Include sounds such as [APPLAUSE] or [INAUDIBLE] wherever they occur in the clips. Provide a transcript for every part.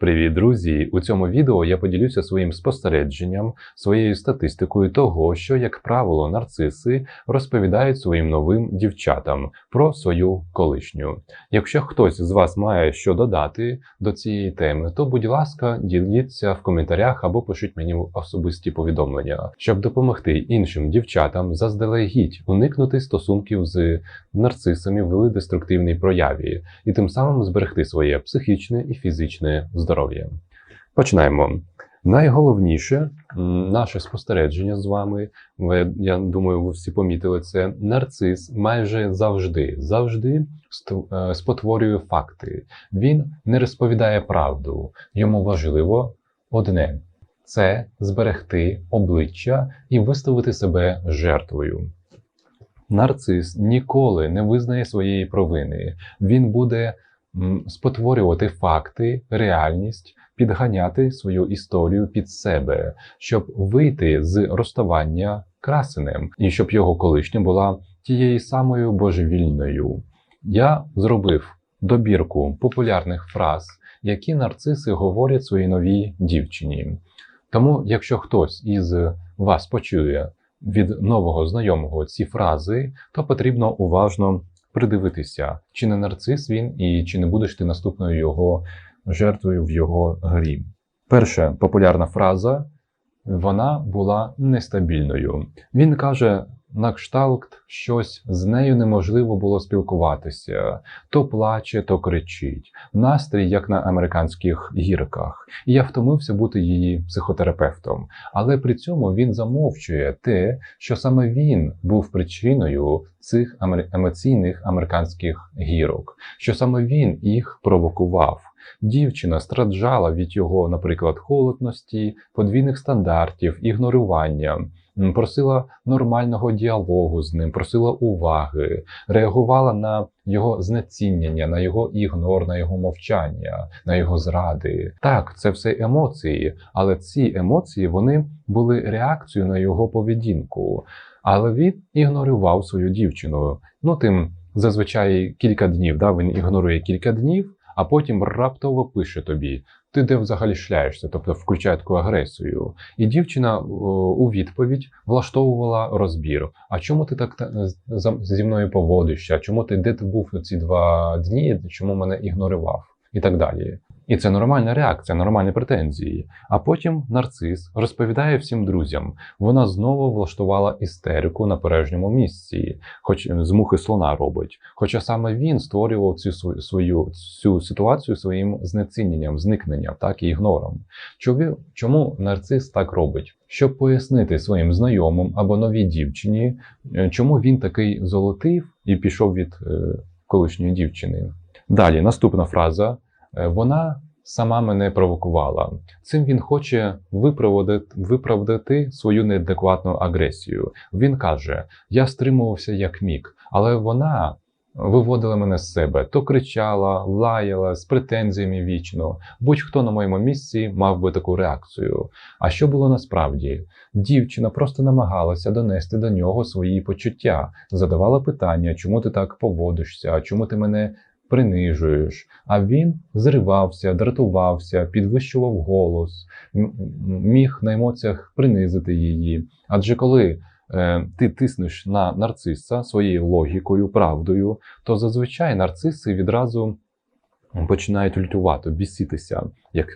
Привіт, друзі! У цьому відео я поділюся своїм спостереженням, своєю статистикою того, що, як правило, нарциси розповідають своїм новим дівчатам про свою колишню. Якщо хтось з вас має що додати до цієї теми, то будь ласка, діліться в коментарях або пишіть мені особисті повідомлення, щоб допомогти іншим дівчатам заздалегідь уникнути стосунків з нарцисами в деструктивній прояві і тим самим зберегти своє психічне і фізичне здоров'я. Починаємо. Найголовніше наше спостереження з вами. Я думаю, ви всі помітили це. Нарцис майже завжди, завжди е, спотворює факти. Він не розповідає правду. Йому важливо одне це зберегти обличчя і виставити себе жертвою. Нарцис ніколи не визнає своєї провини. Він буде спотворювати факти, реальність, підганяти свою історію під себе, щоб вийти з розставання красенем, і щоб його колишня була тією самою божевільною. Я зробив добірку популярних фраз, які нарциси говорять своїй новій дівчині. Тому, якщо хтось із вас почує від нового знайомого ці фрази, то потрібно уважно придивитися, чи не нарцис він і чи не будеш ти наступною його жертвою в його грі. Перша популярна фраза вона була нестабільною. Він каже. На кшталт щось з нею неможливо було спілкуватися. То плаче, то кричить. Настрій, як на американських гірках. І я втомився бути її психотерапевтом. Але при цьому він замовчує те, що саме він був причиною цих емоційних американських гірок, що саме він їх провокував. Дівчина страждала від його, наприклад, холодності, подвійних стандартів, ігнорування, просила нормального діалогу з ним, просила уваги, реагувала на його знецінення, на його ігнор, на його мовчання, на його зради. Так, це все емоції, але ці емоції вони були реакцією на його поведінку. Але він ігнорував свою дівчину. Ну тим зазвичай кілька днів. Да, він ігнорує кілька днів, а потім раптово пише тобі: ти де взагалі шляєшся, тобто включає таку агресію. І дівчина о, у відповідь влаштовувала розбір. А чому ти так за- зі мною поводишся? Чому ти де ти був ці два дні? Чому мене ігнорував? І так далі. І це нормальна реакція, нормальні претензії. А потім нарцис розповідає всім друзям. Вона знову влаштувала істерику на пережньому місці, хоч з мухи слона робить. Хоча саме він створював цю свою, цю ситуацію своїм знеціненням, зникненням, так і ігнором. Чому, чому нарцис так робить? Щоб пояснити своїм знайомим або новій дівчині, е, чому він такий золотив і пішов від е, колишньої дівчини. Далі наступна фраза. Е, Вона сама мене провокувала. Цим він хоче виправдати, виправдати свою неадекватну агресію. Він каже: Я стримувався як міг, але вона виводила мене з себе, то кричала, лаяла з претензіями вічно. Будь-хто на моєму місці мав би таку реакцію. А що було насправді? Дівчина просто намагалася донести до нього свої почуття, задавала питання, чому ти так поводишся, чому ти мене принижуєш. А він зривався, дратувався, підвищував голос, міг на емоціях принизити її. Адже коли е, ти тиснеш на нарциса своєю логікою, правдою, то зазвичай нарциси відразу починають лютувати, біситися. Як...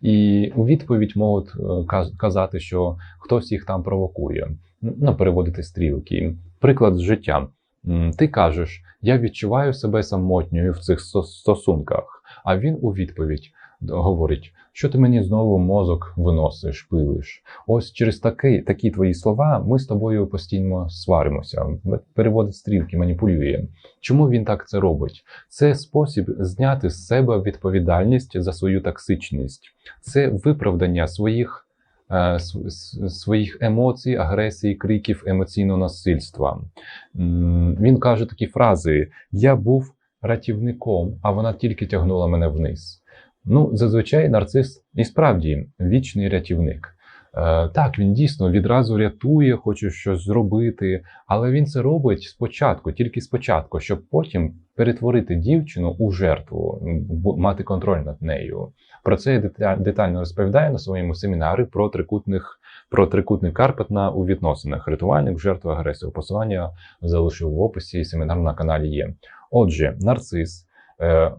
І у відповідь можуть е, казати, що хтось їх там провокує, ну, переводити стрілки. Приклад з життя. Ти кажеш, я відчуваю себе самотньою в цих стосунках. А він у відповідь говорить, що ти мені знову мозок виносиш, пилиш. Ось через такі, такі твої слова ми з тобою постійно сваримося. Переводить стрілки, маніпулює. Чому він так це робить? Це спосіб зняти з себе відповідальність за свою токсичність, це виправдання своїх. Е, Своїх емоцій, агресій, криків, емоційного насильства. Він каже такі фрази: Я був рятівником, а вона тільки тягнула мене вниз. Ну, зазвичай нарцис і справді вічний рятівник. Е, так, він дійсно відразу рятує, хоче щось зробити, але він це робить спочатку, тільки спочатку, щоб потім перетворити дівчину у жертву, мати контроль над нею. Про це я детально розповідаю на своєму семінарі про трикутних про трикутний Карпатна у відносинах. Рятувальник, жертва, агресії. Посилання залишив в описі. Семінар на каналі є. Отже, нарцис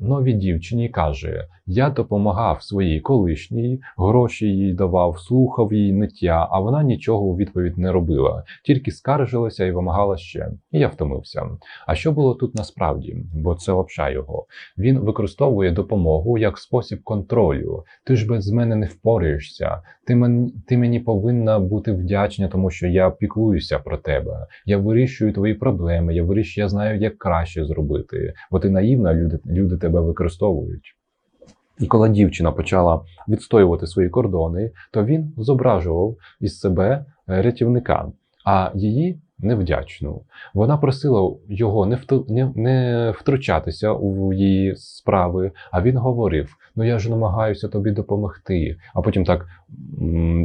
новій дівчині каже: Я допомагав своїй колишній, гроші їй давав, слухав її ниття, а вона нічого у відповідь не робила, тільки скаржилася і вимагала ще. І я втомився. А що було тут насправді? Бо це лапша його. Він використовує допомогу як спосіб контролю. Ти ж без мене не впораєшся. Ти мені, ти мені повинна бути вдячна, тому що я піклуюся про тебе. Я вирішую твої проблеми. Я вирішую, я знаю, як краще зробити. Бо ти наївна, люди, люди тебе використовують. І коли дівчина почала відстоювати свої кордони, то він зображував із себе е, рятівника, а її невдячну. Вона просила його не, не, не втручатися у її справи, а він говорив: Ну я ж намагаюся тобі допомогти. А потім так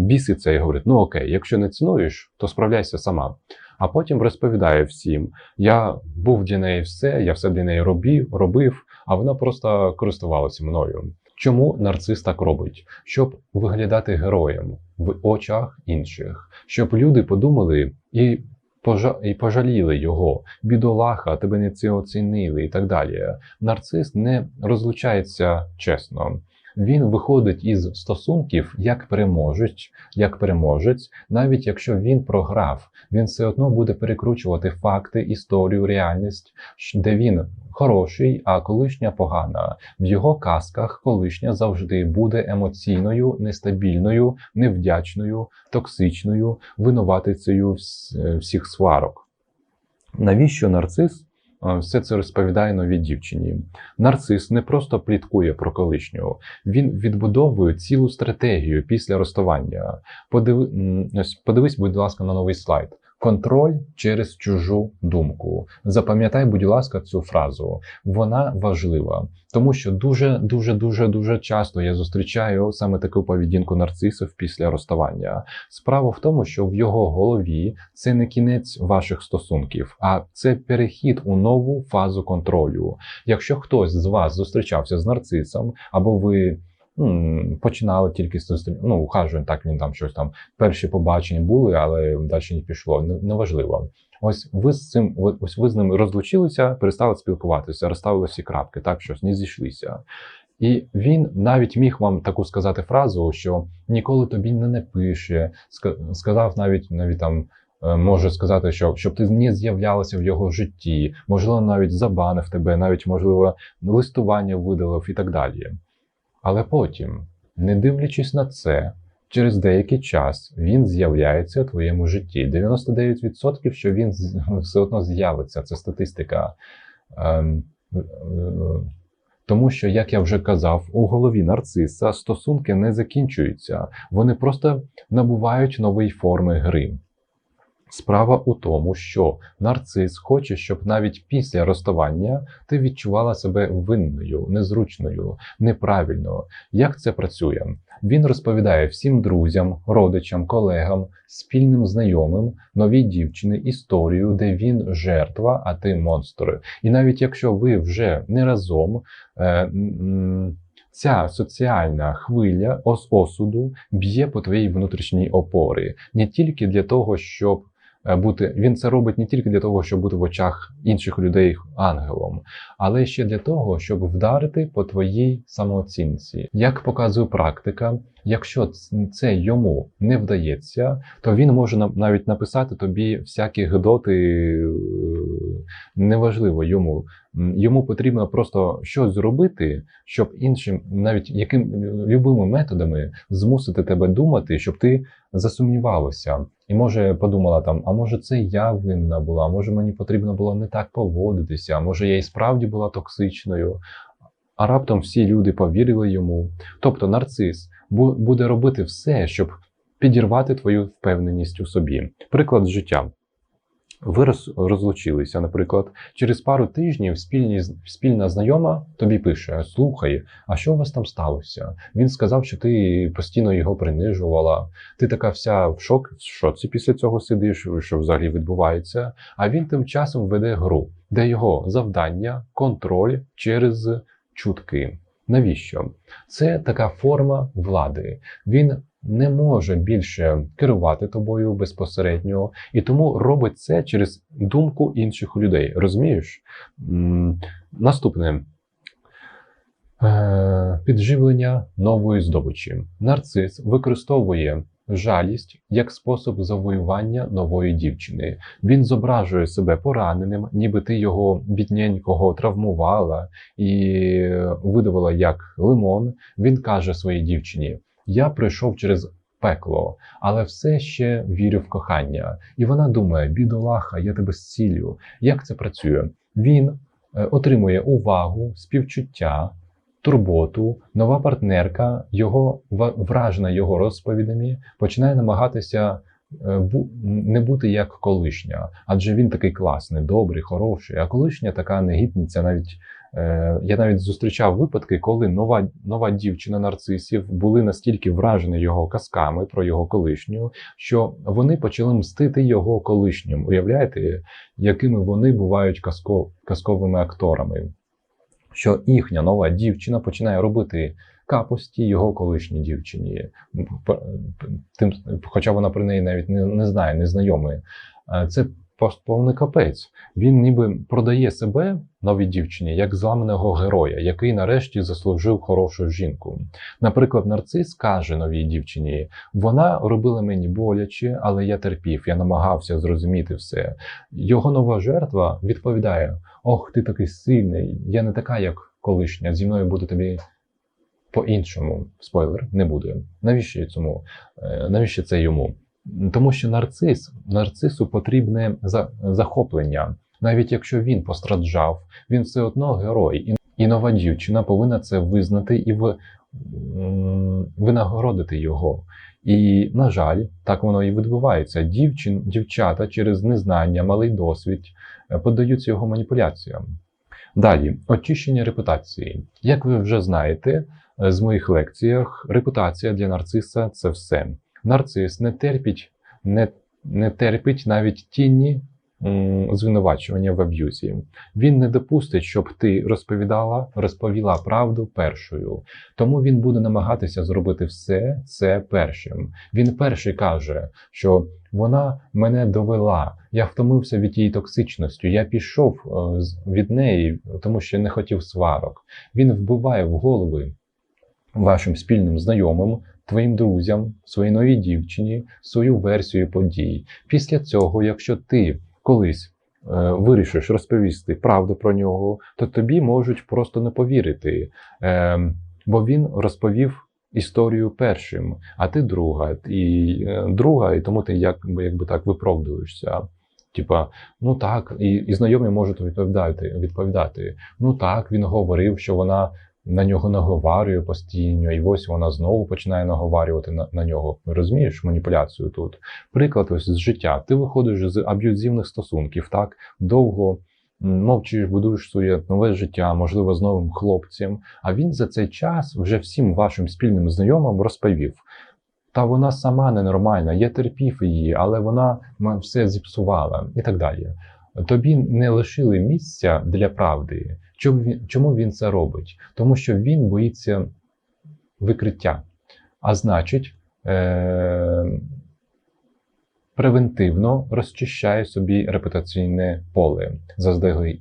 біситься і говорить: Ну окей, якщо не цінуєш, то справляйся сама. А потім розповідає всім: я був для неї все, я все для неї робив, робив, а вона просто користувалася мною. Чому нарцис так робить? Щоб виглядати героєм в очах інших, щоб люди подумали і пожа- і пожаліли його, бідолаха, тебе не це оцінили і так далі. Нарцис не розлучається чесно. Він виходить із стосунків як переможець, як переможець, навіть якщо він програв, він все одно буде перекручувати факти, історію, реальність, де він хороший, а колишня погана. В його казках колишня завжди буде емоційною, нестабільною, невдячною, токсичною, винуватицею всіх сварок. Навіщо нарцис все це розповідає новій дівчині? Нарцис не просто пліткує про колишнього, він відбудовує цілу стратегію після розставання. Подив... подивись, будь ласка, на новий слайд. Контроль через чужу думку. Запам'ятай, будь ласка, цю фразу. Вона важлива, тому що дуже, дуже, дуже, дуже часто я зустрічаю саме таку поведінку нарцисів після розставання. Справа в тому, що в його голові це не кінець ваших стосунків, а це перехід у нову фазу контролю. Якщо хтось з вас зустрічався з нарцисом, або ви м, починали тільки з зустрі- ну, ухажування, так він там щось там перші побачення були, але далі не пішло. Не- Неважливо. Ось ви з цим, ось ви з ним розлучилися, перестали спілкуватися, розставили всі крапки, так щось не зійшлися. І він навіть міг вам таку сказати фразу, що ніколи тобі не напише. ска- Сказав навіть навіть там. е, Може сказати, що щоб ти не з'являлася в його житті, можливо, навіть забанив тебе, навіть можливо, листування видалив і так далі. Але потім, не дивлячись на це, через деякий час він з'являється у твоєму житті. 99% що він [LAUGHS] все одно з'явиться. Це статистика. Ем, е, е, Тому що, як я вже казав, у голові нарциса стосунки не закінчуються, вони просто набувають нової форми гри. Справа у тому, що нарцис хоче, щоб навіть після розставання ти відчувала себе винною, незручною, неправильно. Як це працює? Він розповідає всім друзям, родичам, колегам, спільним знайомим, новій дівчини історію, де він жертва, а ти монстр. І навіть якщо ви вже не разом, е, ця соціальна хвиля ос- осуду б'є по твоїй внутрішній опорі не тільки для того, щоб бути. Він це робить не тільки для того, щоб бути в очах інших людей ангелом, але ще для того, щоб вдарити по твоїй самооцінці. Як показує практика, якщо це йому не вдається, то він може на- навіть написати тобі всякі гидоти, е, неважливо йому. Йому потрібно просто щось зробити, щоб іншим, навіть яким любими методами змусити тебе думати, щоб ти засумнівалася. І може подумала там, а може це я винна була, може мені потрібно було не так поводитися, може я і справді була токсичною. А раптом всі люди повірили йому. Тобто нарцис буде робити все, щоб підірвати твою впевненість у собі. Приклад з життя. Ви роз, розлучилися, наприклад, через пару тижнів спільні, спільна знайома тобі пише: Слухай, а що у вас там сталося? Він сказав, що ти постійно його принижувала. Ти така вся в шок, в шоці після цього сидиш, що взагалі відбувається. А він тим часом веде гру, де його завдання, контроль через чутки. Навіщо? Це така форма влади. Він не може більше керувати тобою безпосередньо, і тому робить це через думку інших людей. Розумієш? Наступне Е, підживлення нової здобичі. Нарцис використовує жалість як спосіб завоювання нової дівчини. Він зображує себе пораненим, ніби ти його бідненького травмувала і видавила як лимон. Він каже своїй дівчині: Я пройшов через пекло, але все ще вірю в кохання. І вона думає: бідолаха, я тебе зцілю. Як це працює? Він е, отримує увагу, співчуття, турботу, нова партнерка, його вражена його розповідами, починає намагатися е, не бути як колишня, адже він такий класний, добрий, хороший. А колишня така негідниця. Навіть я навіть зустрічав випадки, коли нова нова дівчина нарцисів були настільки вражені його казками про його колишню, що вони почали мстити його колишнім. Уявляєте, якими вони бувають казко, казковими акторами? що їхня нова дівчина починає робити капості його колишній дівчині, тим, хоча вона про неї навіть не, не знає, не знайомий. Е, Це повний капець. Він ніби продає себе новій дівчині як зламаного героя, який нарешті заслужив хорошу жінку. Наприклад, нарцис каже новій дівчині: вона робила мені боляче, але я терпів, я намагався зрозуміти все. Його нова жертва відповідає: Ох, ти такий сильний, я не така, як колишня. Зі мною буде тобі по-іншому. Спойлер, не буде. Навіщо цьому? Е, Навіщо це йому? Тому що нарцис, нарцису потрібне захоплення. Навіть якщо він постраждав, він все одно герой. І, нова дівчина повинна це визнати і винагородити його. І, на жаль, так воно і відбувається. Дівчин, дівчата через незнання, малий досвід е, поддаються його маніпуляціям. Далі, очищення репутації. Як ви вже знаєте е, з моїх лекціях, репутація для нарциса це все. Нарцис не терпить, не, не терпить навіть тіні м, звинувачування в аб'юзі. Він не допустить, щоб ти розповідала, розповіла правду першою. Тому він буде намагатися зробити все це першим. Він перший каже, що вона мене довела. Я втомився від її токсичності. Я пішов е, від неї, тому що не хотів сварок. Він вбиває в голови вашим спільним знайомим, твоїм друзям, своїй новій дівчині свою версію подій. Після цього, якщо ти колись е, вирішиш розповісти правду про нього, то тобі можуть просто не повірити, е, бо він розповів. Історію першим, а ти друга, і е, друга, і тому ти якби, якби так виправдуєшся. Типа, ну так, і, і знайомі можуть відповідати, відповідати. Ну так, він говорив, що вона на нього наговарює постійно, і ось вона знову починає наговарювати на, на нього. Розумієш маніпуляцію тут? Приклад ось з життя. Ти виходиш з аб'юзивних стосунків, так довго мовчиш, будуєш своє нове життя, можливо, з новим хлопцем. А він за цей час вже всім вашим спільним знайомим розповів. Та вона сама ненормальна, я терпів її, але вона все зіпсувала і так далі. Тобі не лишили місця для правди. Чому він, це робить? Тому що він боїться викриття. А значить, е- превентивно розчищає собі репутаційне поле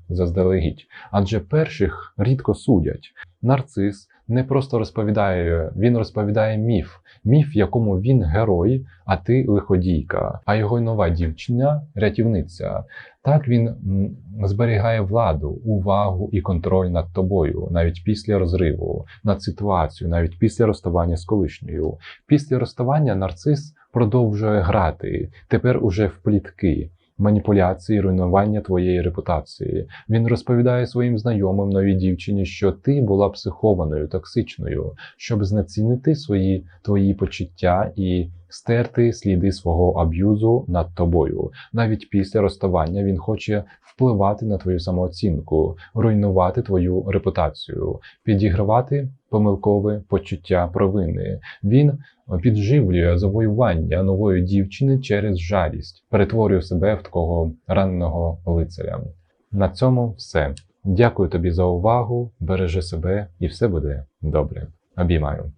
заздалегідь. Адже перших рідко судять. Нарцис не просто розповідає, він розповідає міф, міф, в якому він герой, а ти лиходійка, а його нова дівчина рятівниця. Так він зберігає владу, увагу і контроль над тобою, навіть після розриву, над ситуацією, навіть після розставання з колишньою. Після розставання нарцис продовжує грати, тепер уже в плітки. Маніпуляції, руйнування твоєї репутації. Він розповідає своїм знайомим новій дівчині, що ти була психованою, токсичною, щоб знецінити свої твої почуття і стерти сліди свого аб'юзу над тобою. Навіть після розставання він хоче впливати на твою самооцінку, руйнувати твою репутацію, підігравати помилкове почуття провини. Він підживлює завоювання нової дівчини через жалість, перетворює себе в такого раненого лицаря. На цьому все. Дякую тобі за увагу. Бережи себе і все буде добре. Обіймаю.